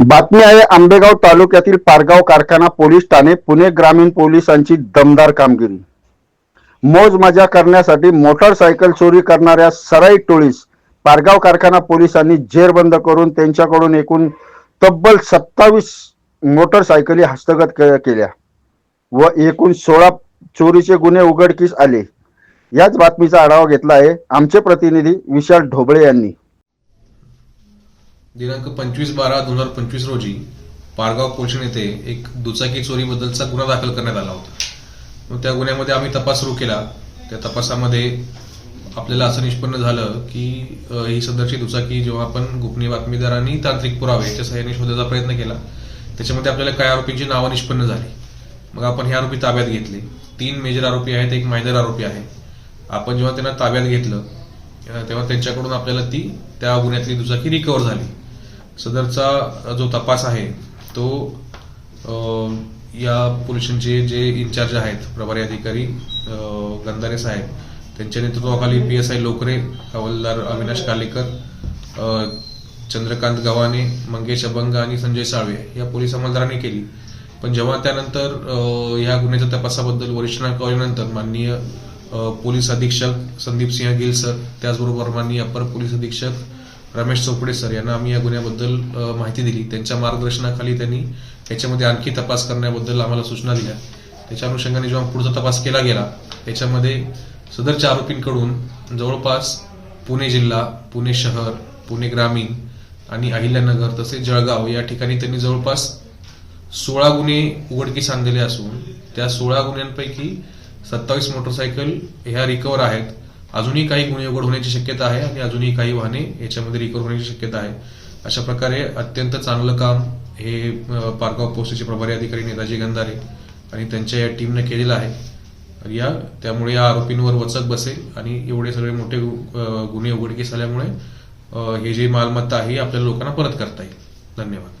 बातमी आहे आंबेगाव तालुक्यातील पारगाव कारखाना पोलीस ठाणे पुणे ग्रामीण पोलिसांची दमदार कामगिरी. मोज मजा करण्यासाठी मोटरसायकल चोरी करणाऱ्या सराई टोळीस पारगाव कारखाना पोलिसांनी जेरबंद करून त्यांच्याकडून एकूण तब्बल सत्तावीस मोटरसायकली हस्तगत केल्या व एकूण सोळा चोरीचे गुन्हे उघडकीस आले. याच बातमीचा आढावा घेतला आहे आमचे प्रतिनिधी विशाल ढोबळे यांनी. दिनांक पंचवीस बारा दोन हजार पंचवीस रोजी पारगाव पोल्शन येथे एक दुचाकी चोरीबद्दलचा गुन्हा दाखल करण्यात आला होता. मग त्या गुन्ह्यामध्ये आम्ही तपास सुरू केला. त्या तपासामध्ये आपल्याला असं निष्पन्न झालं की ही सदरची दुचाकी जेव्हा आपण गोपनीय बातमीदारांनी तांत्रिक पुरावे याच्या सहाय्याने शोधायचा प्रयत्न केला त्याच्यामध्ये आपल्याला काही आरोपींची नावं निष्पन्न झाली. मग आपण हे आरोपी ताब्यात घेतले. तीन मेजर आरोपी आहेत एक मायनर आरोपी आहे. आपण जेव्हा त्यांना ताब्यात घेतलं तेव्हा त्यांच्याकडून आपल्याला ती त्या गुन्ह्यातली दुचाकी रिकव्हर झाली. सदरचा जो तपास आहे तो या पोलिसांचे जे इन्चार्ज आहेत प्रभारी अधिकारी गंधारे साहेब त्यांच्या नेतृत्वाखाली पी एस आय लोकरे हवालदार अविनाश कालेकर चंद्रकांत गव्हाणे मंगेश अभंग आणि संजय साळवे या पोलीस अंमलदारांनी केली. पण जेव्हा त्यानंतर या गुन्ह्याच्या तपासाबद्दल वरिष्ठांना कळल्यानंतर माननीय पोलीस अधीक्षक संदीप सिंह गिल सर त्याचबरोबर माननीय अपर पोलीस अधीक्षक रमेश चोपडे सर यांना आम्ही या गुन्ह्याबद्दल माहिती दिली. त्यांच्या मार्गदर्शनाखाली त्यांनी याच्यामध्ये आणखी तपास करण्याबद्दल आम्हाला सूचना दिल्या. त्याच्या अनुषंगाने जेव्हा पुढचा तपास केला गेला त्याच्यामध्ये सदरच्या आरोपींकडून जवळपास पुणे जिल्हा पुणे शहर पुणे ग्रामीण आणि अहिल्यानगर तसेच जळगाव या ठिकाणी त्यांनी जवळपास सोळा गुन्हे उघडकीस आणलेले असून त्या सोळा गुन्ह्यांपैकी सत्तावीस मोटरसायकल ह्या रिकवर आहेत. अजूनही काही गुन्हे उघड होण्याची शक्यता आहे आणि अजूनही काही वाहने याच्यामध्ये रिकवर होण्याची शक्यता आहे. अशा प्रकारे अत्यंत चांगलं काम हे पार्क पारगाव पोस्टचे प्रभारी अधिकारी नेताजी गंधारे आणि त्यांच्या या टीमने केलेलं आहे. या त्यामुळे या आरोपींवर वचक बसेल आणि एवढे सगळे मोठे गुन्हे उघडकीस आल्यामुळे हे जे मालमत्ता आहे ही लोकांना परत करता येईल. धन्यवाद.